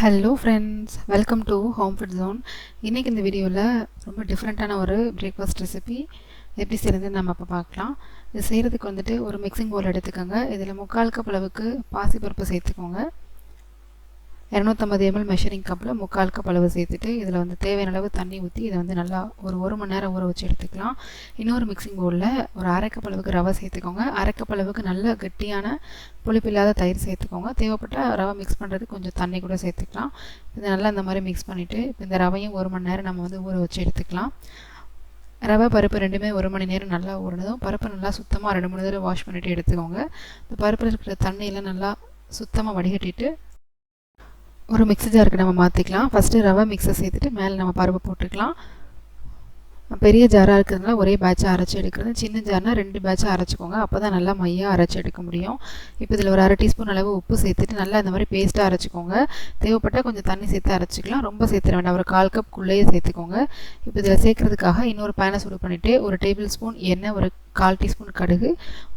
Hello friends welcome to home food zone இன்றைக்கி இந்த வீடியோவில் ரொம்ப டிஃப்ரெண்ட்டான ஒரு பிரேக்ஃபாஸ்ட் ரெசிபி எப்படி செய்கிறதுன்னு நம்ம இப்போ பார்க்கலாம். இது செய்கிறதுக்கு வந்துட்டு ஒரு மிக்சிங் பவுல் எடுத்துக்கோங்க. இதில் முக்கால் கப் அளவுக்கு பாசிப்பருப்பு சேர்த்துக்கோங்க. இரநூத்தம்பது எம்எல் மெஷரிங் கப்பில் முக்கால் கப் அளவு சேர்த்துட்டு இதில் வந்து தேவையான அளவு தண்ணி ஊற்றி இதை வந்து நல்லா ஒரு ஒரு மணி நேரம் ஊற வச்சு எடுத்துக்கலாம். இன்னொரு மிக்சிங் பவுலில் ஒரு அரை கப் அளவுக்கு ரவை சேர்த்துக்கோங்க. அரை கப் அளவுக்கு நல்ல கெட்டியான புளிப்பில்லாத தயிர் சேர்த்துக்கோங்க. தேவைப்பட்ட ரவை மிக்ஸ் பண்ணுறதுக்கு கொஞ்சம் தண்ணி கூட சேர்த்துக்கலாம். இது நல்லா இந்த மாதிரி மிக்ஸ் பண்ணிவிட்டு இப்போ இந்த ரவையும் ஒரு மணி நேரம் நம்ம வந்து ஊற வச்சு எடுத்துக்கலாம். ரவை பருப்பு ரெண்டுமே ஒரு மணி நேரம் நல்லா ஊறினதும் பருப்பு நல்லா சுத்தமாக ரெண்டு மூணு தடவை வாஷ் பண்ணிவிட்டு எடுத்துக்கோங்க. இந்த பருப்பில் இருக்கிற தண்ணியெல்லாம் நல்லா சுத்தமாக வடிகட்டிட்டு ஒரு மிக்ஸி ஜாருக்கு நம்ம மாற்றிக்கலாம் ஃபஸ்ட்டு ரவை மிக்ஸை சேர்த்துட்டு மேலே நம்ம பருப்பு போட்டுக்கலாம். பெரிய ஜாராக இருக்கிறதுனால ஒரே பேட்சாக அரைச்சி எடுக்கிறது. சின்ன ஜார்னால் ரெண்டு பேட்சாக அரைச்சிக்கோங்க. அப்போ தான் நல்லா மையாக அரைச்சி எடுக்க முடியும். இப்போ இதில் ஒரு அரை டீஸ்பூன் அளவு உப்பு சேர்த்துட்டு நல்லா இந்த மாதிரி பேஸ்ட்டாக அரைச்சிக்கோங்க. தேவைப்பட்டால் கொஞ்சம் தண்ணி சேர்த்து அரைச்சிக்கலாம். ரொம்ப சேர்த்துட வேண்டாம். ஒரு கால் கப்புக்குள்ளேயே சேர்த்துக்கோங்க. இப்போ இதில் சேர்க்குறதுக்காக இன்னொரு பேனை சூடு பண்ணிவிட்டு ஒரு டேபிள் ஸ்பூன் எண்ணெய் ஒரு கால் டீஸ்பூன் கடுகு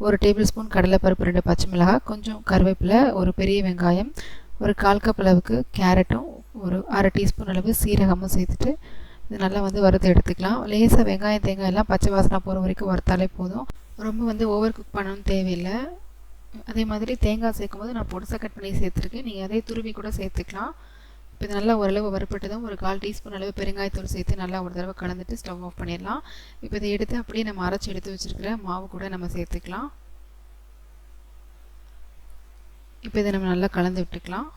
ஒரு டேபிள் ஸ்பூன் கடலைப்பருப்பு ரெண்டு பச்சை மிளகாய் கொஞ்சம் கருவேப்பிலை ஒரு பெரிய வெங்காயம் ஒரு கால் கப் அளவுக்கு கேரட்டும் ஒரு அரை டீஸ்பூன் அளவு சீரகமும் சேர்த்துட்டு இது நல்லா வந்து வறுத்து எடுத்துக்கலாம். லேசாக வெங்காயம் தேங்காய் எல்லாம் பச்சை வாசனை போகிற வரைக்கும் வறுத்தாலே போதும். ரொம்ப வந்து ஓவர் குக் பண்ணணும்னு தேவையில்லை. அதே மாதிரி தேங்காய் சேர்க்கும்போது நான் பொடிசாக கட் பண்ணி சேர்த்துருக்கேன். நீங்கள் அதே துருவி கூட சேர்த்துக்கலாம். இப்போ இது நல்லா ஓரளவு வறுப்பட்டதும் ஒரு கால் டீஸ்பூன் அளவு பெருங்காயத்தூள் சேர்த்து நல்லா ஒரு தடவை கலந்துட்டு ஸ்டவ் ஆஃப் பண்ணிடலாம். இப்போ இதை எடுத்து அப்படியே நம்ம அரைச்சி எடுத்து வச்சுருக்கிற மாவு கூட நம்ம சேர்த்துக்கலாம். இப்போ இதை நம்ம நல்லா கலந்து விட்டுக்கலாம்.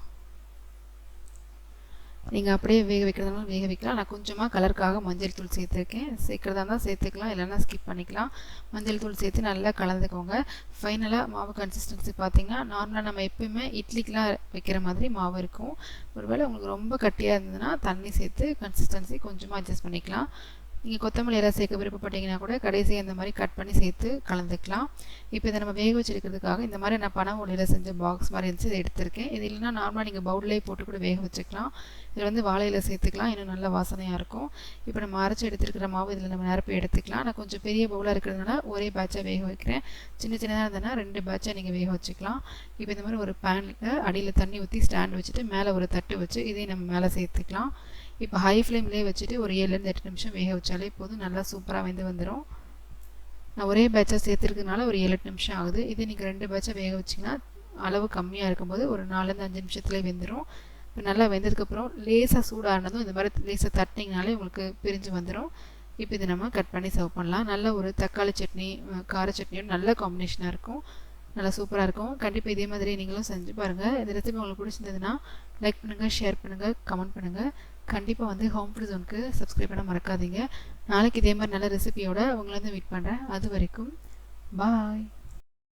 நீங்கள் அப்படியே வேக வைக்கிறதுனால வேக வைக்கலாம். நான் கொஞ்சமாக கலருக்காக மஞ்சள் தூள் சேர்த்துருக்கேன். சேர்க்குறதா இருந்தால் சேர்த்துக்கலாம். இல்லைன்னா ஸ்கிப் பண்ணிக்கலாம். மஞ்சள் தூள் சேர்த்து நல்லா கலந்துக்கோங்க. ஃபைனலாக மாவு கன்சிஸ்டன்சி பார்த்தீங்கன்னா நார்மலாக நம்ம எப்பயுமே இட்லிக்கெலாம் வைக்கிற மாதிரி மாவு இருக்கும். ஒருவேளை உங்களுக்கு ரொம்ப கட்டியாக இருந்ததுன்னா தண்ணி சேர்த்து கன்சிஸ்டன்சி கொஞ்சமாக அட்ஜஸ்ட் பண்ணிக்கலாம். நீங்கள் கொத்தமல்லி எல்லாம் சேர்க்க விருப்பப்பட்டீங்கன்னா கூட கடைசியாக இந்த மாதிரி கட் பண்ணி சேர்த்து கலந்துக்கலாம். இப்போ இதை நம்ம வேக வச்சுருக்கிறதுக்காக இந்த மாதிரி நான் பணம் ஒளியில் செஞ்ச பாக்ஸ் மாதிரி இருந்துச்சு இதை எடுத்திருக்கேன். இது இல்லைனா நார்மலாக நீங்கள் பவுல்லே போட்டு கூட வேக வச்சுக்கலாம். இதில் வந்து வாழையில் சேர்த்துக்கலாம் இன்னும் நல்ல வாசனையாக இருக்கும். இப்போ நம்ம அரைச்சி எடுத்துருக்கிற மாவு இதில் நம்ம நிரப்பி எடுத்துக்கலாம். நான் கொஞ்சம் பெரிய பவுலாக இருக்கிறதுனால ஒரே பேட்சாக வேக வைக்கிறேன். சின்ன சின்னதாக இருந்ததுன்னா ரெண்டு பேட்சாக நீங்கள் வேக வச்சுக்கலாம். இப்போ இந்த மாதிரி ஒரு பேனில் அடியில் தண்ணி ஊற்றி ஸ்டாண்ட் வச்சுட்டு மேலே ஒரு தட்டு வச்சு இதையும் நம்ம மேலே சேர்த்துக்கலாம். இப்போ ஹை ஃப்ளேம்லேயே வச்சுட்டு ஒரு ஏழுலேருந்து எட்டு நிமிஷம் வேக வச்சாலே போதும். நல்லா சூப்பராக வெந்து வந்துடும் நான் ஒரே பேட்சாக சேர்த்துருக்கனால ஒரு ஏழு எட்டு நிமிஷம் ஆகுது. இதே நீங்கள் ரெண்டு பேட்சாக வேக வச்சிங்கன்னா அளவு கம்மியாக இருக்கும்போது ஒரு நாலுலேருந்து அஞ்சு நிமிஷத்துலேயே வெந்துடும் இப்போ நல்லா வெந்ததுக்கப்புறம் லேசாக சூடானதும் இந்த மாதிரி லேசாக தட்டினீங்கனாலே உங்களுக்கு பிரிஞ்சு வந்துடும் இப்போ இதை நம்ம கட் பண்ணி சர்வ் பண்ணலாம். நல்ல ஒரு தக்காளி சட்னி கார சட்னியோட நல்ல காம்பினேஷனாக இருக்கும். நல்லா சூப்பராக இருக்கும். கண்டிப்பாக இதே மாதிரி நீங்களும் செஞ்சு பாருங்கள் இந்த ரெசிபி உங்களுக்கு பிடிச்சிருந்ததுன்னா லைக் பண்ணுங்கள் ஷேர் பண்ணுங்கள் கமெண்ட் பண்ணுங்கள் கண்டிப்பாக வந்து ஹோம் ஃபுட் ஜோனுக்கு சப்ஸ்கிரைப் பண்ண மறக்காதீங்க. நாளைக்கு இதே மாதிரி நல்ல ரெசிபியோட உங்களை வந்து மீட் பண்ணுறேன் அது வரைக்கும் பாய்